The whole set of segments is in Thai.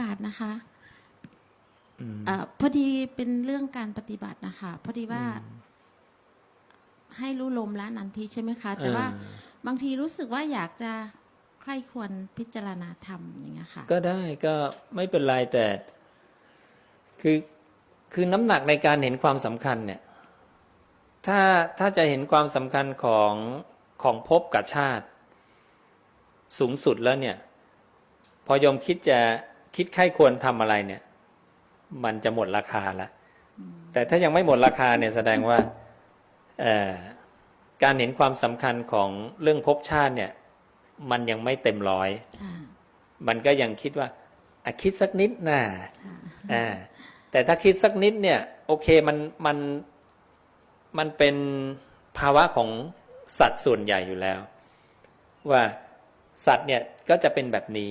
กาสนะคะอืม เอ่อพอดีเป็นเรื่องการปฏิบัตินะคะพอดีว่าให้รู้ลมและนันทีใช่ไหมคะ แต่ว่าเออ บางทีรู้สึกว่าอยากจะใคร่ควรพิจารณาธรรมอย่างเงี้ยค่ะก็ได้ก็ไม่เป็นไรแต่ คือคือน้ำหนักในการเห็นความสำคัญเนี่ย ถ้าถ้าจะเห็นความสำคัญของของภพกับชาติ สูงสุดแล้วเนี่ย พอยมคิดจะ คิดใครควรทำอะไรเนี่ย มันจะหมดราคาแล้วแต่ถ้ายังไม่หมดราคาเนี่ยแสดงว่าเอ่อการเห็นความสำคัญของเรื่องภพชาติเนี่ย มันยังไม่เต็มร้อยค่ะมันก็ยังคิดว่าอะคิดสักนิดนะค่ะอ่าแต่ถ้าคิดสักนิดเนี่ย โอเคมันมันมันเป็นภาวะของสัตว์ส่วนใหญ่อยู่แล้ว ว่าสัตว์เนี่ยก็จะเป็นแบบนี้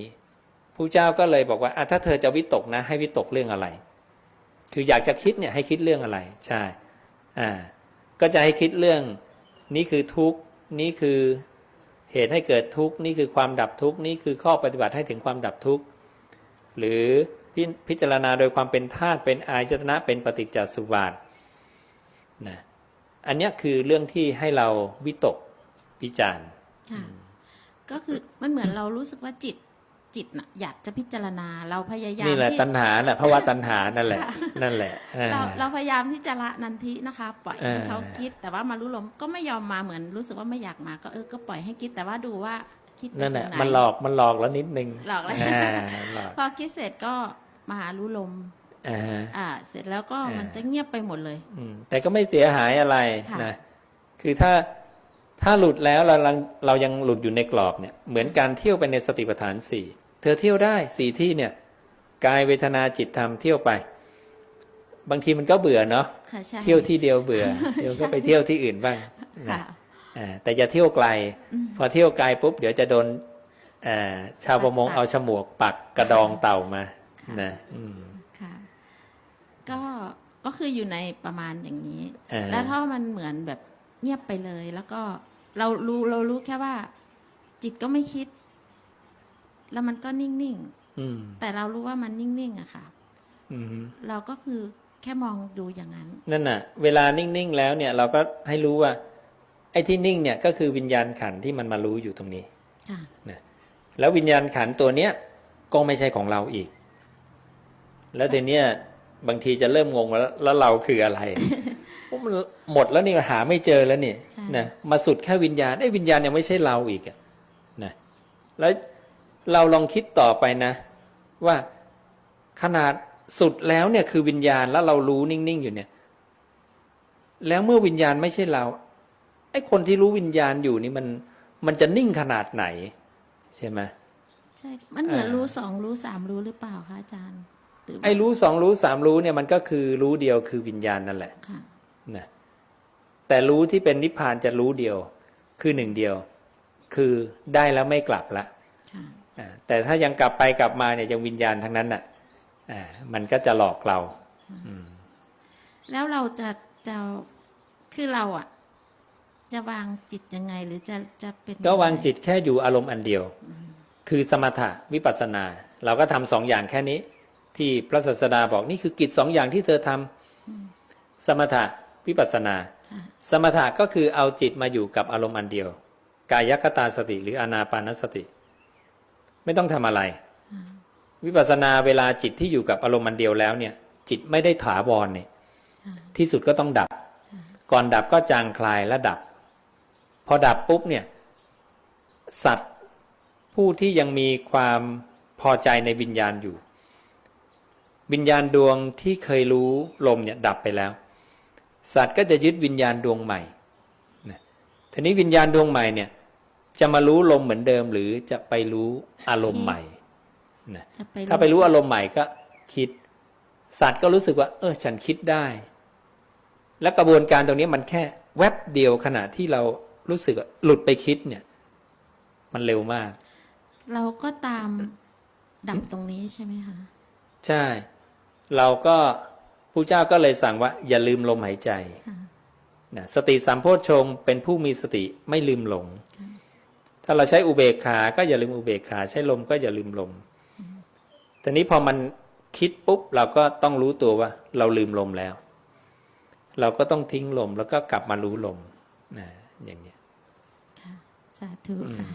ผู้เจ้าก็เลยบอกว่าถ้าเธอจะวิตกนะ ให้วิตกเรื่องอะไร คืออยากจะคิดเนี่ยให้คิดเรื่องอะไร ใช่ อ่า ก็จะให้คิดเรื่อง นี่คือทุกข์นี่คือเหตุให้เกิดทุกข์นี่คือความดับทุกข์นี่คือข้อปฏิบัติให้ถึงความดับทุกข์หรือพิพิจารณาโดยความเป็นธาตุเป็นอายตนะเป็นปฏิจจสุบาทนะอันนี้คือเรื่องที่ให้เราวิตกวิจารณ์ก็คือมันเหมือนเรารู้สึกว่าจิต จิตน่ะอยากจะพิจารณาเราพยายามนี่แหละที่ ตัณหาแหละเพราะว่าตัณหานั่นแหละ ค่ะ นั่นแหละอ่า เราเราพยายามที่จะละนันทินะคะ ปล่อยให้เออ เขาคิด แต่ว่ามารู้ลมก็ไม่ยอมมาเหมือนรู้สึกว่าไม่อยากมาก็เออก็ปล่อยให้คิดแต่ว่าดูว่าคิดไปนั่นแหละตรงไมันหลอกมันหลอกแล้วนิดนึงหลอกแล้วอ่าหลอกพอคิดเสร็จก็มาหารู้ลม อ่าฮะ อ่า เสร็จแล้วก็เออ มันจะเงียบไปหมดเลย อืมแต่ก็ไม่เสียหายอะไรค่ะ นะคือถ้าถ้าหลุดแล้วเราเราเรายังหลุดอยู่ในกรอบเนี่ย เหมือนการเที่ยวไปในสติปัฏฐานสี่ เธอเที่ยวได้สี่ที่เนี่ยกายเวทนาจิตธรรมเที่ยวไป บางทีมันก็เบื่อเนาะค่ะใช่เที่ยวที่เดียวเบื่อเดี๋ยวก็ไปเที่ยวที่อื่นบ้างนะค่ะอ่าแต่อย่าเที่ยวไกลอืมพอเที่ยวไกลปุ๊บเดี๋ยวจะโดนอ่าชาวประมงปักเอาฉมวกปักกระดองเต่ามาค่ะนะอืมค่ะก็ก็คืออยู่ในประมาณอย่างนี้เออแล้วถ้ามันเหมือนแบบเงียบไปเลย แล้วก็เรารู้เรารู้แค่ว่า จิตก็ไม่คิด แล้วมันก็นิ่งอืมๆแต่เรารู้ว่ามันนิ่งๆอะค่ะอืมเราก็คือแค่มองดูอย่างนั้น นั่นน่ะ เวลานิ่งๆแล้วเนี่ยเราก็ให้รู้ว่า ไอ้ที่นิ่งเนี่ยก็คือวิญญาณขันธ์ที่มันมารู้อยู่ตรงนี้ค่ะนะแล้ววิญญาณขันธ์ตัวเนี้ยก็ไม่ใช่ของเราอีก แล้วทีเนี้ยบางทีจะเริ่มงงแล้วแล้วเราคืออะไรเพราะมันหมดแล้วนี่หาไม่เจอแล้วนี่ใช่นะมาสุดแค่วิญญาณไอ้ยวิญญาณยังไม่ใช่เราอีกอะนะแล้ว เราลองคิดต่อไปนะ ว่าขนาดสุดแล้วเนี่ยคือวิญญาณแล้วเรารู้นิ่งๆอยู่เนี่ย แล้วเมื่อวิญญาณไม่ใช่เราไอ้คนที่รู้วิญญาณอยู่นี่มัน มันจะนิ่งขนาดไหน ใช่ไหมใช่ มันเหมือนอ่ารู้รู้สองรู้สามรู้หรือเปล่าคะอาจารย์หรือว่าไอ้รู้สองรู้สามรู้เนี่ยมันก็คือรู้เดียวคือวิญญาณนั่นแหละค่ะนะแต่รู้ที่เป็นนิพพานจะรู้เดียว คือหนึ่งเดียว คือได้แล้วไม่กลับละค่ะอ่า แต่ถ้ายังกลับไปกลับมาเนี่ยยังวิญญาณทั้งนั้นน่ะอ่ามันก็จะหลอกเราแล้วเราจะจะคือเราอะจะวางจิตยังไงหรือจะจะเป็นก็วางจิตแค่อยู่อารมณ์อันเดียว คือสมถะวิปัสสนา เราก็ทำสองอย่างแค่นี้ ที่พระศาสดาบอกนี่คือกิจสองอย่างที่เธอทำสมถะวิปัสสนาค่ะสมถะก็คือเอาจิตมาอยู่กับอารมณ์อันเดียว กายคตาสติหรืออานาปานสติ ไม่ต้องทำอะไร วิปัสสนาเวลาจิตที่อยู่กับอารมณ์อันเดียวแล้วเนี่ย จิตไม่ได้ถาวรเนี่ยค่ะที่สุดก็ต้องดับ ก่อนดับก็จางคลายและดับ พอดับปุ๊บเนี่ย สัตว์ผู้ที่ยังมีความพอใจในวิญญาณอยู่ วิญญาณดวงที่เคยรู้ลมเนี่ยดับไปแล้ว สัตว์ก็จะยึดวิญญาณดวงใหม่นะทีนี้วิญญาณดวงใหม่เนี่ย จะมารู้ลมเหมือนเดิมหรือจะไปรู้อารมณ์ใหม่นะจะไปถ้าไปรู้อารมณ์ใหม่ก็คิด สัตว์ก็รู้สึกว่า เออ ฉันคิดได้ และกระบวนการตรงนี้มันแค่แวบเดียวขณะที่เรารู้สึกว่าหลุดไปคิดเนี่ย มันเร็วมาก เราก็ตามดับตรงนี้ใช่ไหมคะ ใช่ เราก็ผู้เจ้าก็เลยสั่งว่า อย่าลืมลมหายใจค่ะนะสติสัมโพชฌงค์เป็นผู้มีสติไม่ลืมหลงค่ะ ถ้าเราใช้อุเบกขา ก็อย่าลืมอุเบกขา ใช้ลมก็อย่าลืมลมทีนี้พอมันคิดปุ๊บเราก็ต้องรู้ตัวว่า เราลืมลมแล้ว เราก็ต้องทิ้งลมแล้วก็กลับมารู้ลมนะอย่างเนี้ยค่ะสาธุค่ะ